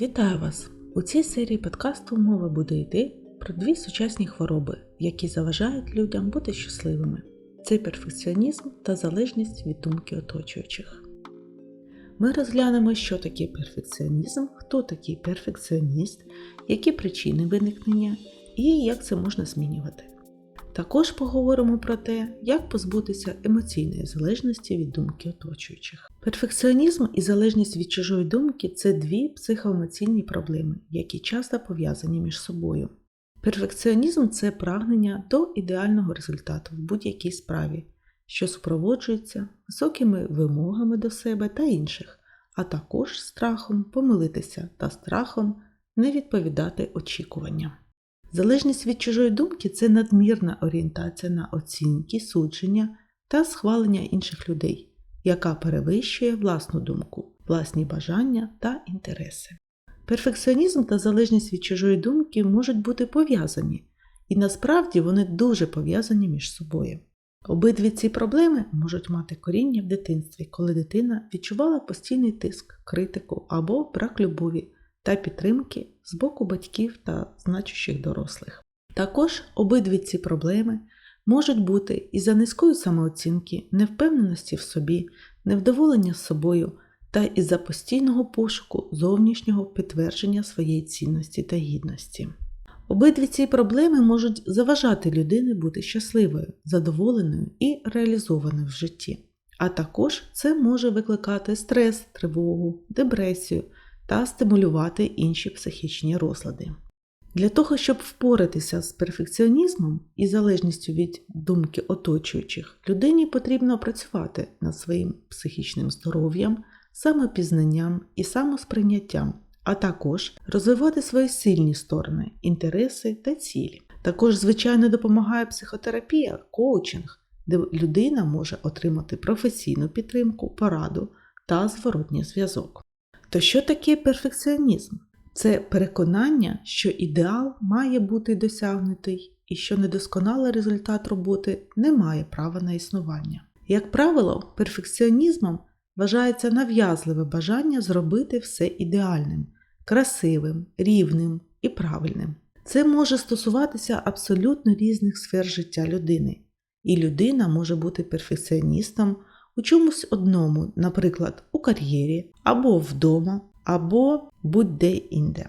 Вітаю вас! У цій серії подкасту мова буде йти про дві сучасні хвороби, які заважають людям бути щасливими. Це перфекціонізм та залежність від думки оточуючих. Ми розглянемо, що таке перфекціонізм, хто такий перфекціоніст, які причини виникнення і як це можна змінювати. Також поговоримо про те, як позбутися емоційної залежності від думки оточуючих. Перфекціонізм і залежність від чужої думки це дві психоемоційні проблеми, які часто пов'язані між собою. Перфекціонізм це прагнення до ідеального результату в будь-якій справі, що супроводжується високими вимогами до себе та інших, а також страхом помилитися та страхом не відповідати очікуванням. Залежність від чужої думки це надмірна орієнтація на оцінки, судження та схвалення інших людей, яка перевищує власну думку, власні бажання та інтереси. Перфекціонізм та залежність від чужої думки можуть бути пов'язані, і насправді вони дуже пов'язані між собою. Обидві ці проблеми можуть мати коріння в дитинстві, коли дитина відчувала постійний тиск, критику або брак любові та підтримки з боку батьків та значущих дорослих. Також обидві ці проблеми можуть бути із-за низької самооцінки, невпевненості в собі, невдоволення собою та із-за постійного пошуку зовнішнього підтвердження своєї цінності та гідності. Обидві ці проблеми можуть заважати людині бути щасливою, задоволеною і реалізованою в житті. А також це може викликати стрес, тривогу, депресію та стимулювати інші психічні розлади. Для того, щоб впоратися з перфекціонізмом і залежністю від думки оточуючих, людині потрібно працювати над своїм психічним здоров'ям, самопізнанням і самосприйняттям, а також розвивати свої сильні сторони, інтереси та цілі. Також, звичайно, допомагає психотерапія, коучинг, де людина може отримати професійну підтримку, пораду та зворотній зв'язок. То що таке перфекціонізм? Це переконання, що ідеал має бути досягнутий і що недосконалий результат роботи не має права на існування. Як правило, перфекціонізмом вважається нав'язливе бажання зробити все ідеальним, красивим, рівним і правильним. Це може стосуватися абсолютно різних сфер життя людини, і людина може бути перфекціоністом у чомусь одному, наприклад, у кар'єрі, або вдома, або будь-де інде.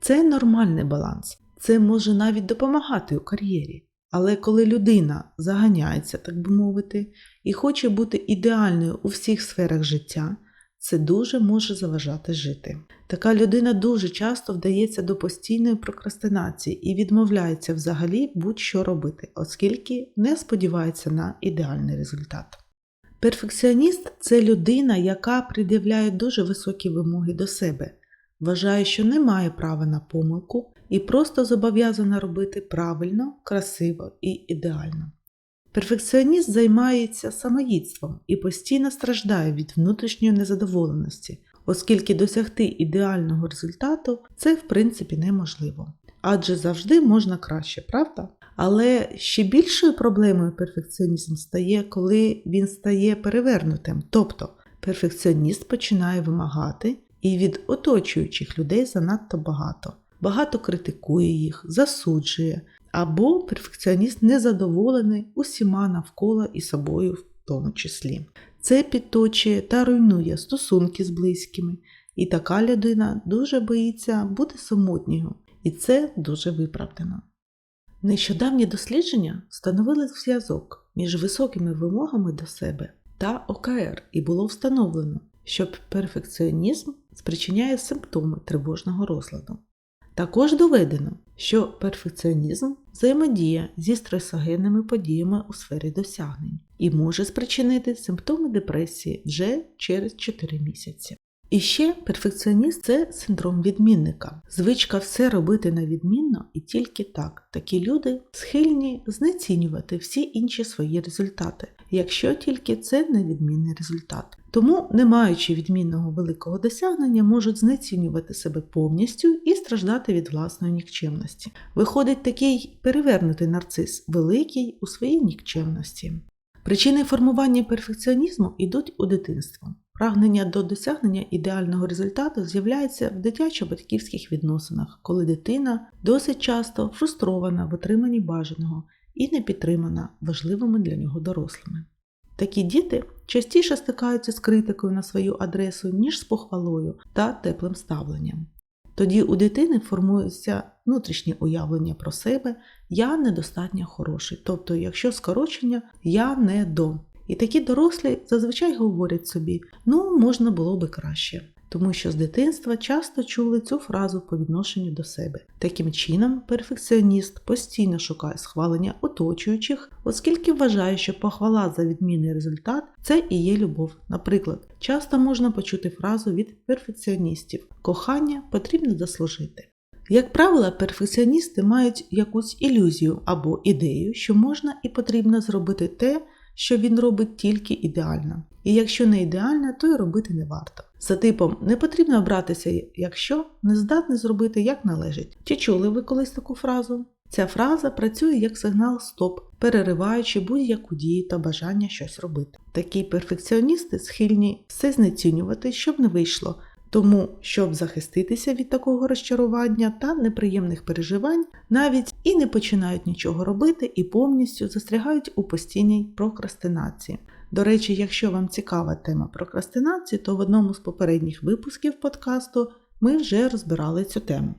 Це нормальний баланс, це може навіть допомагати у кар'єрі. Але коли людина заганяється, так би мовити, і хоче бути ідеальною у всіх сферах життя, це дуже може заважати жити. Така людина дуже часто вдається до постійної прокрастинації і відмовляється взагалі будь-що робити, оскільки не сподівається на ідеальний результат. Перфекціоніст це людина, яка пред'являє дуже високі вимоги до себе, вважає, що не має права на помилку і просто зобов'язана робити правильно, красиво і ідеально. Перфекціоніст займається самоїдством і постійно страждає від внутрішньої незадоволеності, оскільки досягти ідеального результату це в принципі неможливо. Адже завжди можна краще, правда? Але ще більшою проблемою перфекціонізм стає, коли він стає перевернутим. Тобто перфекціоніст починає вимагати і від оточуючих людей занадто багато. Багато критикує їх, засуджує, або перфекціоніст незадоволений усіма навколо і собою в тому числі. Це підточує та руйнує стосунки з близькими, і така людина дуже боїться бути самотньою, і це дуже виправдано. Нещодавні дослідження встановили зв'язок між високими вимогами до себе та ОКР, і було встановлено, що перфекціонізм спричиняє симптоми тривожного розладу. Також доведено, що перфекціонізм взаємодіє зі стресогенними подіями у сфері досягнень і може спричинити симптоми депресії вже через 4 місяці. І ще перфекціоніст це синдром відмінника, звичка все робити на відмінно і тільки так. Такі люди схильні знецінювати всі інші свої результати, якщо тільки це невідмінний результат. Тому, не маючи відмінного великого досягнення, можуть знецінювати себе повністю і страждати від власної нікчемності. Виходить такий перевернутий нарцис, великий у своїй нікчемності. Причини формування перфекціонізму йдуть у дитинство. Прагнення до досягнення ідеального результату з'являється в дитячо-батьківських відносинах, коли дитина досить часто фрустрована в отриманні бажаного і не підтримана важливими для нього дорослими. Такі діти частіше стикаються з критикою на свою адресу, ніж з похвалою та теплим ставленням. Тоді у дитини формується внутрішнє уявлення про себе я недостатньо хороший, тобто, якщо скорочення я не до. І такі дорослі зазвичай говорять собі, ну, можна було би краще, тому що з дитинства часто чули цю фразу по відношенню до себе. Таким чином, перфекціоніст постійно шукає схвалення оточуючих, оскільки вважає, що похвала за відмінний результат це і є любов. Наприклад, часто можна почути фразу від перфекціоністів кохання потрібно заслужити. Як правило, перфекціоністи мають якусь ілюзію або ідею, що можна і потрібно зробити те, що він робить тільки ідеально. І якщо не ідеально, то й робити не варто. За типом не потрібно братися, якщо не здатний зробити як належить. Чи чули ви колись таку фразу? Ця фраза працює як сигнал стоп, перериваючи будь-яку дію та бажання щось робити. Такі перфекціоністи схильні все знецінювати, щоб не вийшло. Тому, щоб захиститися від такого розчарування та неприємних переживань, навіть і не починають нічого робити і повністю застрягають у постійній прокрастинації. До речі, якщо вам цікава тема прокрастинації, то в одному з попередніх випусків подкасту ми вже розбирали цю тему.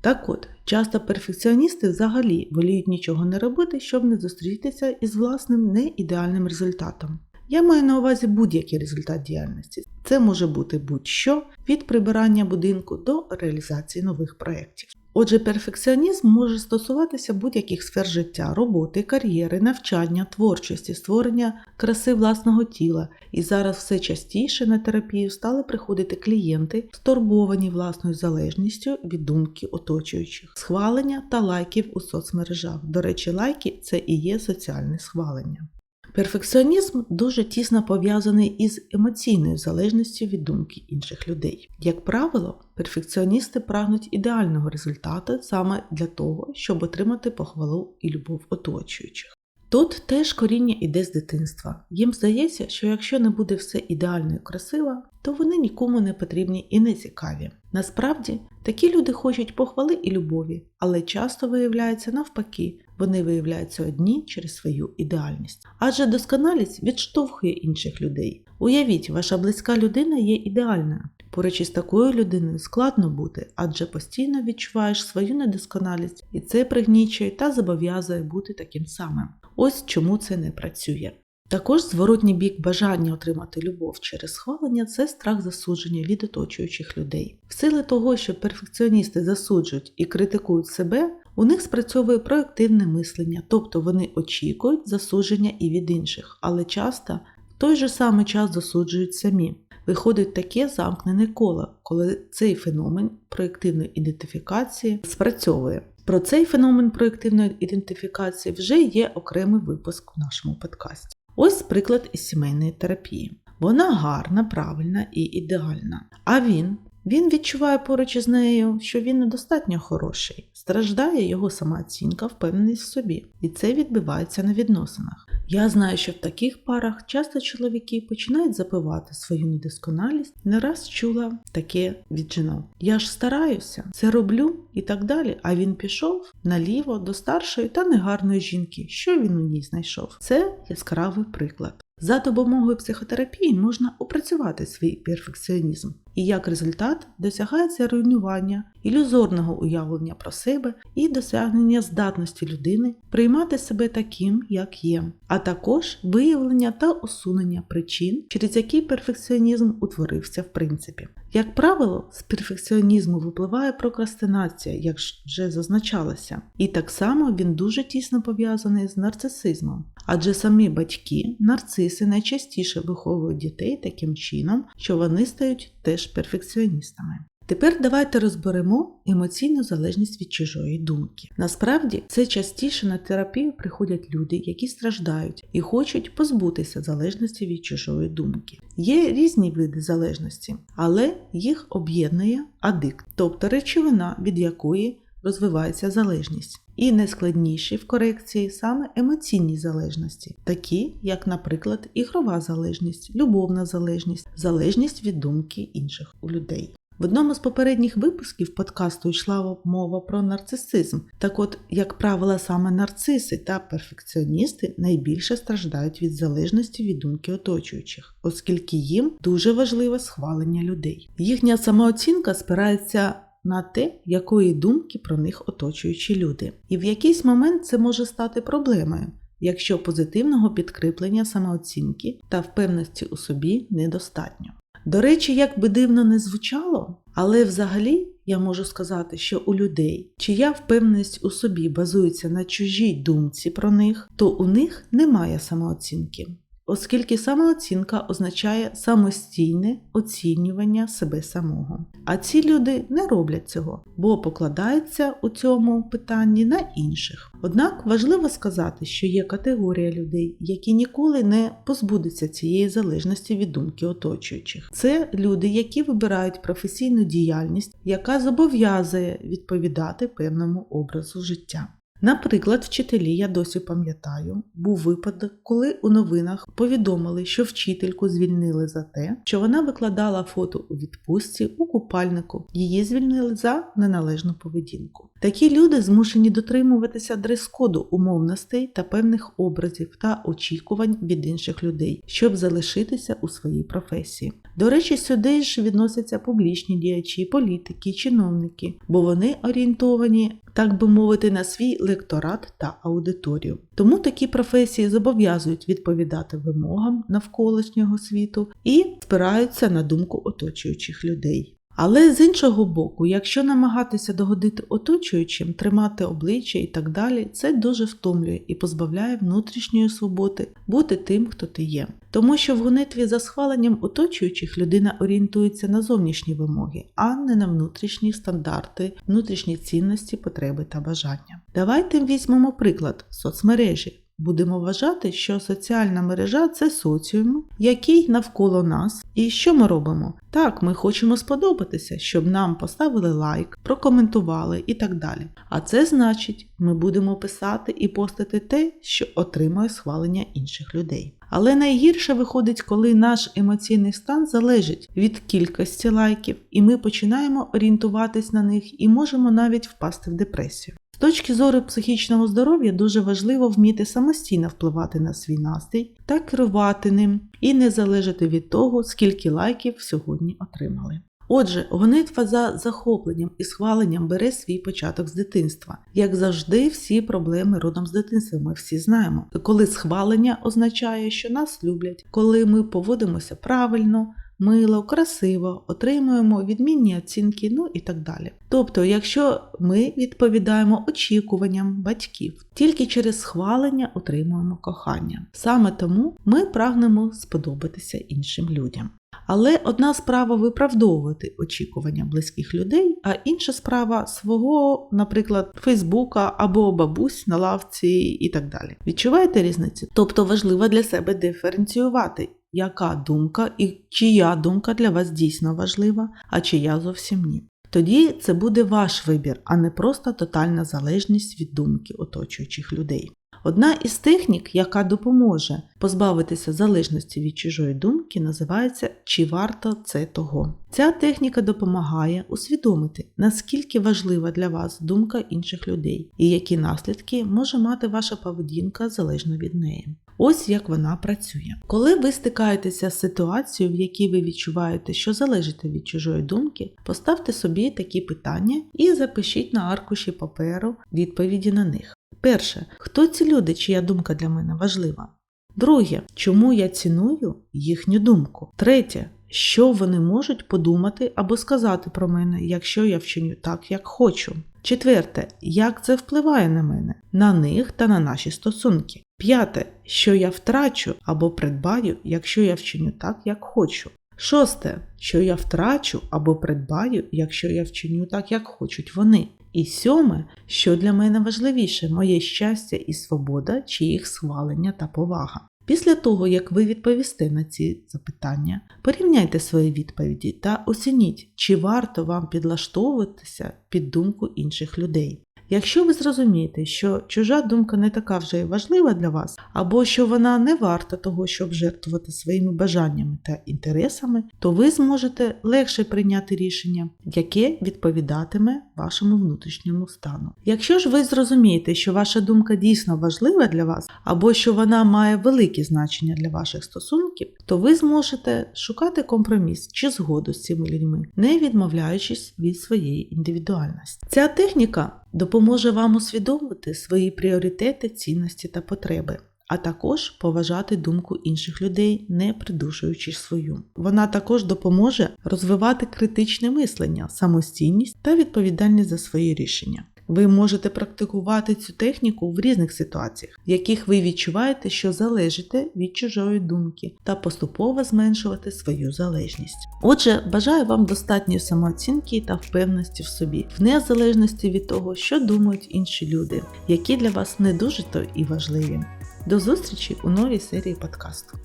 Так от, часто перфекціоністи взагалі воліють нічого не робити, щоб не зустрітися із власним неідеальним результатом. Я маю на увазі будь-який результат діяльності. Це може бути будь-що від прибирання будинку до реалізації нових проєктів. Отже, перфекціонізм може стосуватися будь-яких сфер життя, роботи, кар'єри, навчання, творчості, створення краси власного тіла. І зараз все частіше на терапію стали приходити клієнти, стурбовані власною залежністю від думки оточуючих, схвалення та лайків у соцмережах. До речі, лайки це і є соціальне схвалення. Перфекціонізм дуже тісно пов'язаний із емоційною залежністю від думки інших людей. Як правило, перфекціоністи прагнуть ідеального результату саме для того, щоб отримати похвалу і любов оточуючих. Тут теж коріння іде з дитинства. Їм здається, що якщо не буде все ідеально і красиво, то вони нікому не потрібні і не цікаві. Насправді, такі люди хочуть похвали і любові, але часто виявляється навпаки, вони виявляються одні через свою ідеальність. Адже досконалість відштовхує інших людей. Уявіть, ваша близька людина є ідеальною. Поруч із такою людиною складно бути, адже постійно відчуваєш свою недосконалість, і це пригнічує та зобов'язує бути таким самим. Ось чому це не працює. Також зворотній бік бажання отримати любов через схвалення це страх засудження від оточуючих людей. В сили того, що перфекціоністи засуджують і критикують себе, у них спрацьовує проективне мислення, тобто вони очікують засудження і від інших, але часто в той же самий час засуджують самі. Виходить таке замкнене коло, коли цей феномен проєктивної ідентифікації спрацьовує. Про цей феномен проєктивної ідентифікації вже є окремий випуск в нашому подкасті. Ось приклад із сімейної терапії. Вона гарна, правильна і ідеальна. А він він відчуває поруч із нею, що він недостатньо хороший, страждає його самооцінка, впевненість в собі, і це відбивається на відносинах. Я знаю, що в таких парах часто чоловіки починають запивати свою недосконалість, не раз чула таке від жінок. Я ж стараюся, це роблю і так далі. А він пішов наліво до старшої та негарної жінки. Що він у ній знайшов? Це яскравий приклад. За допомогою психотерапії можна опрацювати свій перфекціонізм, і як результат досягається руйнування ілюзорного уявлення про себе і досягнення здатності людини приймати себе таким, як є, а також виявлення та усунення причин, через які перфекціонізм утворився в принципі. Як правило, з перфекціонізму випливає прокрастинація, як вже зазначалося, і так само він дуже тісно пов'язаний з нарцисизмом, адже самі батьки, нарциси найчастіше виховують дітей таким чином, що вони стають теж перфекціоністами. Тепер давайте розберемо емоційну залежність від чужої думки. Насправді, це частіше на терапію приходять люди, які страждають і хочуть позбутися залежності від чужої думки. Є різні види залежності, але їх об'єднує адикт, тобто речовина, від якої розвивається залежність. І найскладніші в корекції саме емоційні залежності, такі як, наприклад, ігрова залежність, любовна залежність, залежність від думки інших у людей. В одному з попередніх випусків подкасту йшла мова про нарцисизм. Так от, як правило, саме нарциси та перфекціоністи найбільше страждають від залежності від думки оточуючих, оскільки їм дуже важливе схвалення людей. Їхня самооцінка спирається на те, якої думки про них оточуючі люди. І в якийсь момент це може стати проблемою. Якщо позитивного підкріплення самооцінки та впевненості у собі недостатньо. До речі, як би дивно не звучало, але взагалі я можу сказати, що у людей, чия впевненість у собі базується на чужій думці про них, то у них немає самооцінки, оскільки самооцінка означає самостійне оцінювання себе самого. А ці люди не роблять цього, бо покладаються у цьому питанні на інших. Однак важливо сказати, що є категорія людей, які ніколи не позбудуться цієї залежності від думки оточуючих. Це люди, які вибирають професійну діяльність, яка зобов'язує відповідати певному образу життя. Наприклад, вчителі, я досі пам'ятаю, був випадок, коли у новинах повідомили, що вчительку звільнили за те, що вона викладала фото у відпустці у купальнику. Її звільнили за неналежну поведінку. Такі люди змушені дотримуватися дрес-коду умовностей та певних образів та очікувань від інших людей, щоб залишитися у своїй професії. До речі, сюди ж відносяться публічні діячі, політики, чиновники, бо вони орієнтовані, так би мовити, на свій лекторат та аудиторію. Тому такі професії зобов'язують відповідати вимогам навколишнього світу і спираються на думку оточуючих людей. Але з іншого боку, якщо намагатися догодити оточуючим, тримати обличчя і так далі, це дуже втомлює і позбавляє внутрішньої свободи бути тим, хто ти є. Тому що в гонитві за схваленням оточуючих людина орієнтується на зовнішні вимоги, а не на внутрішні стандарти, внутрішні цінності, потреби та бажання. Давайте візьмемо приклад соцмережі. Будемо вважати, що соціальна мережа це соціум, який навколо нас. І що ми робимо? Так, ми хочемо сподобатися, щоб нам поставили лайк, прокоментували і так далі. А це значить, ми будемо писати і постити те, що отримує схвалення інших людей. Але найгірше виходить, коли наш емоційний стан залежить від кількості лайків, і ми починаємо орієнтуватись на них і можемо навіть впасти в депресію. Точки зору психічного здоров'я дуже важливо вміти самостійно впливати на свій настрій та керувати ним і не залежати від того, скільки лайків сьогодні отримали. Отже, гонитва за захопленням і схваленням бере свій початок з дитинства. Як завжди, всі проблеми родом з дитинства ми всі знаємо. Коли схвалення означає, що нас люблять, коли ми поводимося правильно, мило, красиво, отримуємо відмінні оцінки, ну і так далі. Тобто, якщо ми відповідаємо очікуванням батьків, тільки через схвалення отримуємо кохання. Саме тому ми прагнемо сподобатися іншим людям. Але одна справа виправдовувати очікування близьких людей, а інша справа свого, наприклад, Фейсбука або бабусь на лавці і так далі. Відчуваєте різницю? Тобто важливо для себе диференціювати, яка думка і чия думка для вас дійсно важлива, а чия зовсім ні. Тоді це буде ваш вибір, а не просто тотальна залежність від думки оточуючих людей. Одна із технік, яка допоможе позбавитися залежності від чужої думки, називається Чи варто це того. Ця техніка допомагає усвідомити, наскільки важлива для вас думка інших людей і які наслідки може мати ваша поведінка залежно від неї. Ось як вона працює. Коли ви стикаєтеся з ситуацією, в якій ви відчуваєте, що залежите від чужої думки, поставте собі такі питання і запишіть на аркуші паперу відповіді на них. Перше, хто ці люди, чия думка для мене важлива? Друге, чому я ціную їхню думку? Третє, що вони можуть подумати або сказати про мене, якщо я вчиню так, як хочу. Четверте, як це впливає на мене, на них та на наші стосунки. П'яте, що я втрачу або придбаю, якщо я вчиню так, як хочу. Шосте, що я втрачу або придбаю, якщо я вчиню так, як хочуть вони. І сьоме, що для мене важливіше моє щастя і свобода, чи їх схвалення та повага. Після того, як ви відповісте на ці запитання, порівняйте свої відповіді та оцініть, чи варто вам підлаштовуватися під думку інших людей. Якщо ви зрозумієте, що чужа думка не така вже й важлива для вас, або що вона не варта того, щоб жертвувати своїми бажаннями та інтересами, то ви зможете легше прийняти рішення, яке відповідатиме вашому внутрішньому стану. Якщо ж ви зрозумієте, що ваша думка дійсно важлива для вас, або що вона має велике значення для ваших стосунків, то ви зможете шукати компроміс чи згоду з цими людьми, не відмовляючись від своєї індивідуальності. Ця техніка допоможе вам усвідомити свої пріоритети, цінності та потреби. А також поважати думку інших людей, не придушуючи свою. Вона також допоможе розвивати критичне мислення, самостійність та відповідальність за свої рішення. Ви можете практикувати цю техніку в різних ситуаціях, в яких ви відчуваєте, що залежите від чужої думки, та поступово зменшувати свою залежність. Отже, бажаю вам достатньої самооцінки та впевненості в собі, в незалежності від того, що думають інші люди, які для вас не дуже то і важливі. До зустрічі у новій серії подкасту.